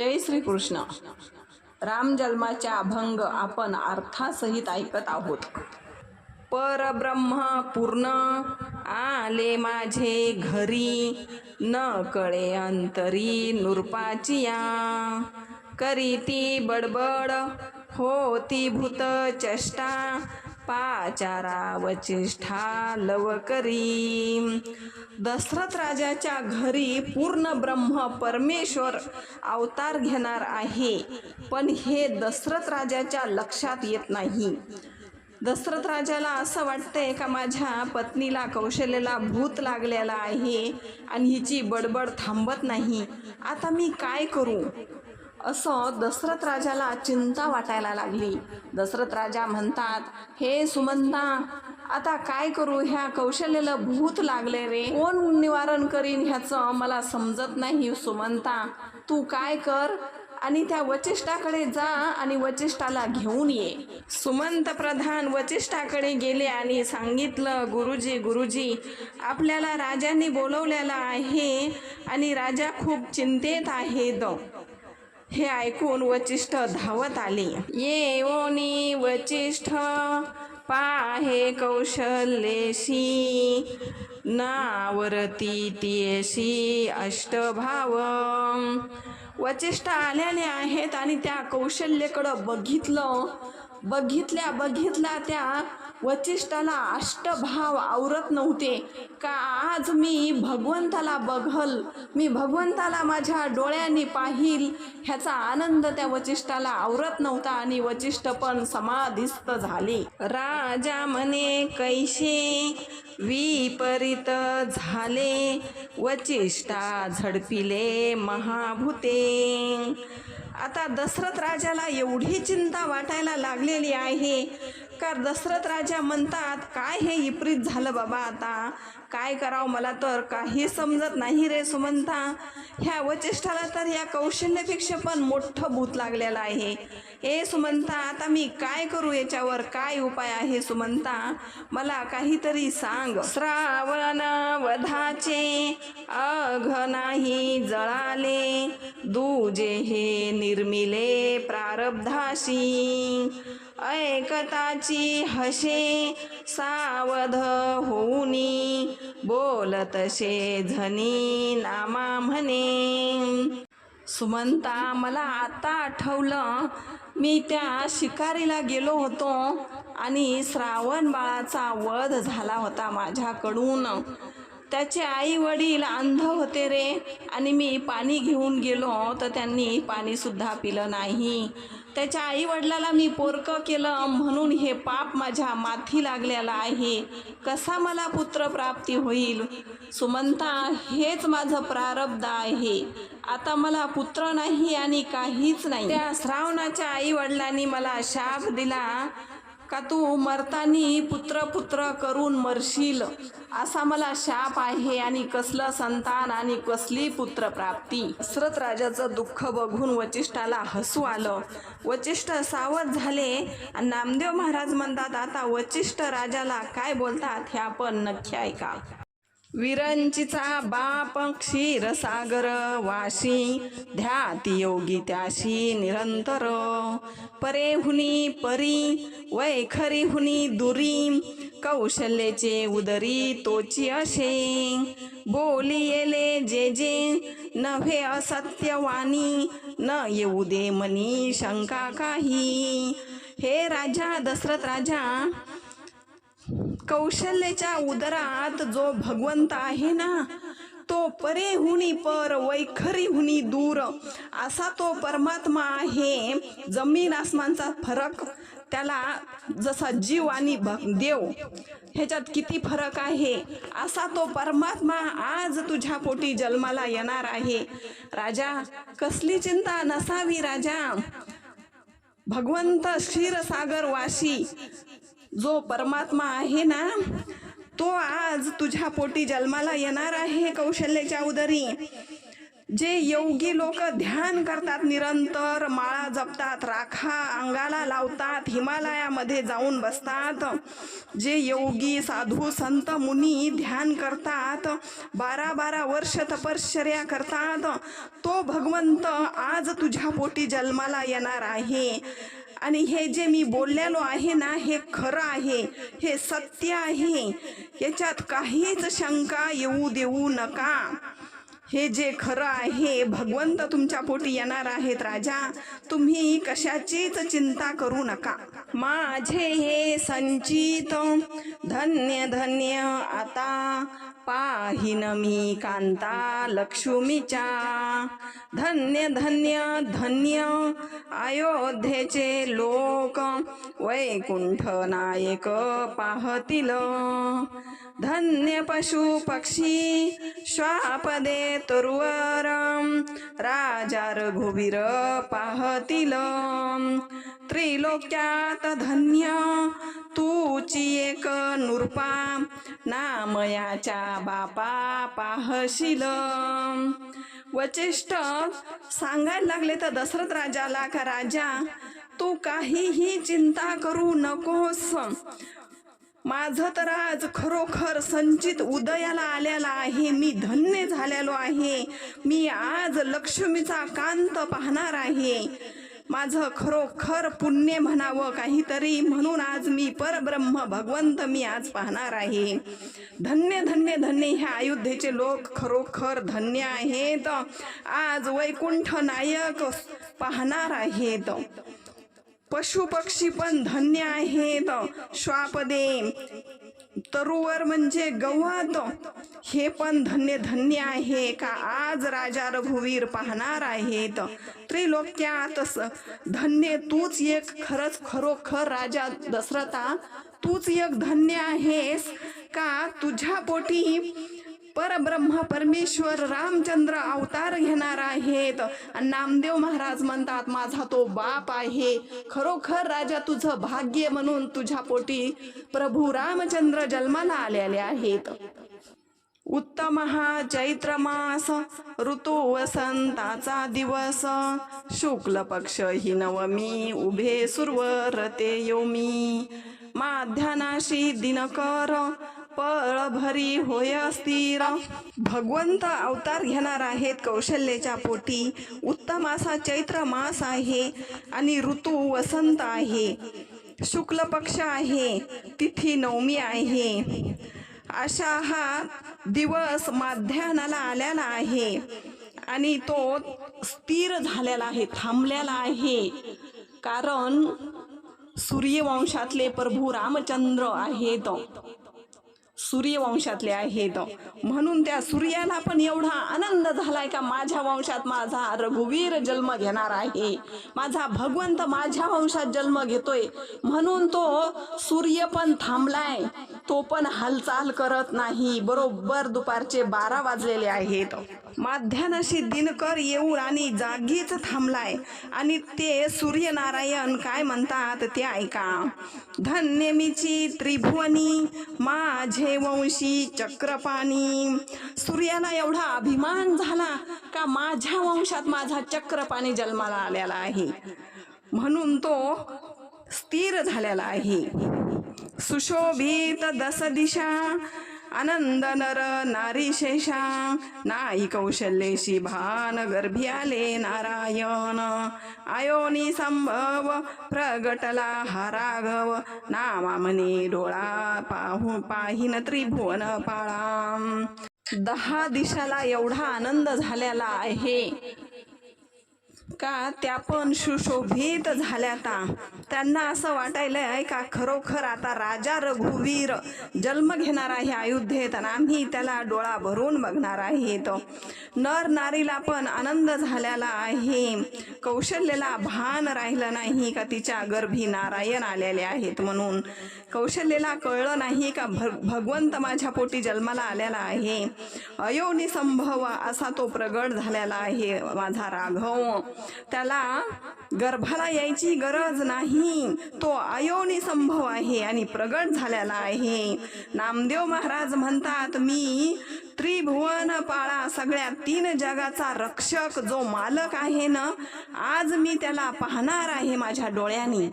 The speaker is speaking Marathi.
जय श्री कृष्ण राम जन्माच्या अभंग आपण अर्थासहित ऐकत आहोत. परब्रह्म पूर्ण आले माझे घरी. न कळे अंतरी नृपाचिया. करीती बडबड होती भूत चष्टा पाचारा वचिष्ठा लवकरी दशरथ राजाच्या घरी पूर्ण ब्रह्म परमेश्वर अवतार घेणार आहे. पण हे दशरथ राजाच्या लक्षात येत नाही. दशरथ राजाला असं वाटतंय का माझ्या पत्नीला कौशल्याला भूत लागलेला आहे आणि हिची बडबड थांबत नाही. आता मी काय करू? असं दशरथ राजाला चिंता वाटायला लागली. दशरथ राजा म्हणतात हे सुमंता आता काय करू? ह्या कौशल्याला भूत लागले रे. कोण निवारण करीन ह्याचं मला समजत नाही सुमंता. तू काय कर आणि त्या वचिष्ठाकडे जा आणि वचिष्ठाला घेऊन ये. सुमंत प्रधान वचिष्ठाकडे गेले आणि सांगितलं गुरुजी गुरुजी आपल्याला राजांनी बोलवलेलं आहे आणि राजा खूप चिंतेत आहेत. हे ऐकून वचिष्ठ धावत आले. येओनी वचिष्ठ पाहे कौशल्येशी नावरती तियेशी अष्टभाव. वचिष्ठ आलेले आहेत आणि त्या कौशल्यकडं बघितलं. बघितल्या बघितल्या त्या वचिष्ठाला अष्टभाव आवरत नव्हते. का आज मी भगवंताला बघल? मी भगवंताला माझ्या डोळ्यांनी पाहिल. ह्याचा आनंद त्या वचिष्ठाला आवरत नव्हता आणि वचिष्ठ पण समाधिस्थ झाले. राजा म्हणे कैसे विपरीत झाले? वचिष्ठा झडपिले महाभूते. आता दशरथ राजाला एवढी चिंता वाटायला लागलेली आहे. का दशरथ राजा म्हणतात काय हे विपरीत झालं बाबा आता? काय करावं मला तर? काही समजत नाही रे सुमंता. ह्या वचिष्ठाला तर या कौशल्यापेक्षा पण मोठं भूत लागलेलं आहे. ए सुमंता आता मी काय करू याच्यावर? काय उपाय आहे सुमंता? मला काहीतरी सांग. श्रावण वधाचे अघ नाही जळाले दूजे हे निर्मिले प्रारब्धाशी. ऐकताची हसे सावध होऊनी बोलतसे झनी नामा म्हणे. सुमंता मला आता आठवलं मी त्या शिकारीला गेलो होतो आणि श्रावण बाळाचा वध झाला होता माझ्याकडून. त्याचे आई वडील अंध होते रे आणि मी पाणी घेऊन गेलो तर त्यांनी पाणीसुद्धा पिलं नाही. त्याच्या आई वडिलाला मी पोरकं केलं म्हणून हे पाप माझ्या माथी लागलेला आहे. कसा मला पुत्र प्राप्ती होईल? सुमंता हेच माझं प्रारब्ध आहे. आता मला पुत्र नाही आणि काहीच नाही. त्या श्रावणाच्या आई वडिलांनी मला शाप दिला. का तू मरतानी पुत्र पुत्र करून मरशील? असा मला शाप आहे आणि कसलं संतान आणि कसली पुत्र प्राप्ती दशरथ राजाचं दुःख बघून वचिष्ठाला हसू आलं. वचिष्ठ सावध झाले. आणि नामदेव महाराज म्हणतात आता वचिष्ठ राजाला काय बोलतात हे आपण नक्की ऐका. विरंचीचा बाप क्षीरसागर वाशी ध्याती योगी त्याशी निरंतर. परे हुनी परी वैखरी हुनी दुरी कौशल्याचे उदरी तोची असे. बोली येले जे जे नव्हे असत्यवाणी न येऊ दे मनी शंका काही. हे राजा दशरथ राजा कौशल्याच्या उदरात जो भगवंत आहे ना तो परे हुनी पर वैखरी हुनी दूर. असा तो परमात्मा आहे. जमीन आसमानचा फरक त्याला जसा जीव आणि भ- देव ह्याच्यात किती फरक आहे? असा तो परमात्मा आज तुझ्या पोटी जन्माला येणार आहे. राजा कसली चिंता नसावी राजा. भगवंत क्षीरसागर वाशी जो परमात्मा आहे ना तो आज तुझ्या पोटी जन्माला येणार आहे कौशल्याच्या उदरी. जे योगी लोक ध्यान करतात निरंतर माळा जपतात राखा अंगाला लावतात हिमालयामध्ये जाऊन बसतात. जे योगी साधू संत मुनी ध्यान करतात बारा बारा वर्ष तपश्चर्या करतात तो भगवंत आज तुझ्या पोटी जन्माला येणार आहे. आणि हे जे मी बोललेलो आहे ना हे खरं आहे हे सत्य आहे. याच्यात काहीच शंका येऊ देऊ नका. हे जे खरं आहे भगवंत तुमच्या पोटी येणार आहेत राजा. तुम्ही कशाचीच चिंता करू नका. माझे हे संचित धन्य धन्य आता पाहिन मी कांता लक्ष्मीच्या. धन्य धन्य धन्य अयोध्येचे लोक वैकुंठ नायक पाहतील. धन्य पशु पक्षी श्वापदे तुर्वर राजा रघुवीर पाहतील. त्रिलोक्यात धन्य तूची एक नृपा नामयाच्या बापा पाहशील. वचिष्ठ सांगायला लागले तर दशरथ राजाला का राजा? तू काहीही चिंता करू नकोस. माझं तर आज खरोखर संचित उदयाला आलेला आहे. मी धन्य झालेलो आहे. मी आज लक्ष्मीचा कांत पाहणार आहे. माझं खरोखर पुण्य म्हणावं काहीतरी म्हणून आज मी परब्रह्म भगवंत मी आज पाहणार आहे. धन्य धन्य धन्य ह्या अयोध्येचे लोक खरोखर धन्य आहेत. आज वैकुंठ नायक पाहणार आहेत. पशु पक्षी पण धन्य आहेत. श्वापदे. तरुवर म्हणजे गवत हे पण धन्य धन्य आहे का? आज राजा रघुवीर पाहणार आहेत. त्रिलोक्यात धन्य तूच एक खरंच खरोखर राजा दशरथा. तूच एक धन्य आहेस का? तुझ्या पोटी परब्रह्म परमेश्वर रामचंद्र अवतार घेणार आहेत. आणि नामदेव महाराज म्हणतात माझा तो बाप आहे. खरोखर राजा तुझं भाग्य म्हणून तुझ्या पोटी प्रभू रामचंद्र जन्माला आलेले आहेत. उत्तम हा चैत्र मास ऋतू वसंताचा दिवस. शुक्ल पक्ष हि नवमी उभे सुरवरते योमी. माध्यानाशी दिनकर पळभरी होय स्थिर भगवंत अवतार घेणार आहेत कौशल्याच्या पोटी. उत्तम असा चैत्र मास आहे आणि ऋतू वसंत आहे. शुक्ल पक्ष आहे तिथी नवमी आहे. अशा हा दिवस माध्यानाला आलेला आहे आणि तो स्थिर झालेला आहे थांबलेला आहे. कारण सूर्यवंशातले प्रभू रामचंद्र आहेत. सूर्यवंशातले आहेत. म्हणून त्या सूर्याला पण एवढा आनंद झालाय का माझ्या वंशात माझा रघुवीर जन्म घेणार आहे. माझा भगवंत माझ्या वंशात जन्म घेतोय. म्हणून तो सूर्य पण थांबलाय. तो पण हालचाल करत नाही. बरोबर दुपारचे बारा वाजलेले आहेत. माध्यानशी दिनकर येऊन आणि जागीच थांबलाय. आणि ते सूर्यनारायण काय म्हणतात ते ऐका. धन्यमीची त्रिभुवनी माझे वंशी चक्रपाणी. सूर्याला एवढा अभिमान झाला का माझ्या वंशात माझा चक्रपाणी जन्माला आलेला आहे. म्हणून तो स्थिर झालेला आहे. सुशोभित दस दिशा आनंद नर नारी शेषा नाई कौशल्येशी भान गर्भी आले नारायण। आयोनी संभव प्रगटला हा राघव नामा डोळा पाहू पाहिन त्रिभुवन पाळा। दहा दिशाला एवढा आनंद झालेला आहे. का त्या पण सुशोभित झाल्याता त्यांना असं वाटायलंय आहे का खरोखर आता राजा रघुवीर जन्म घेणार आहे अयोध्येत आणि आम्ही त्याला डोळा भरून बघणार आहेत. नर नारीला पण आनंद झालेला आहे. कौशल्याला भान राहिलं नाही का तिच्या गर्भी नारायण आलेले आहेत म्हणून. कौशल्याला कळलं नाही का भ भगवंत माझ्या पोटी जन्माला आलेला आहे. अयोनी संभव असा तो प्रगट झालेला आहे माझा राघव. त्याला गर्भाला यायची गरज नाही. तो अयोनी संभव आहे आणि प्रगट झालेला आहे. नामदेव महाराज म्हणतात मी त्रिभुवन पाळा सगळ्या तीन जगाचा रक्षक जो मालक आहे ना आज मी त्याला पाहणार आहे माझ्या डोळ्यांनी.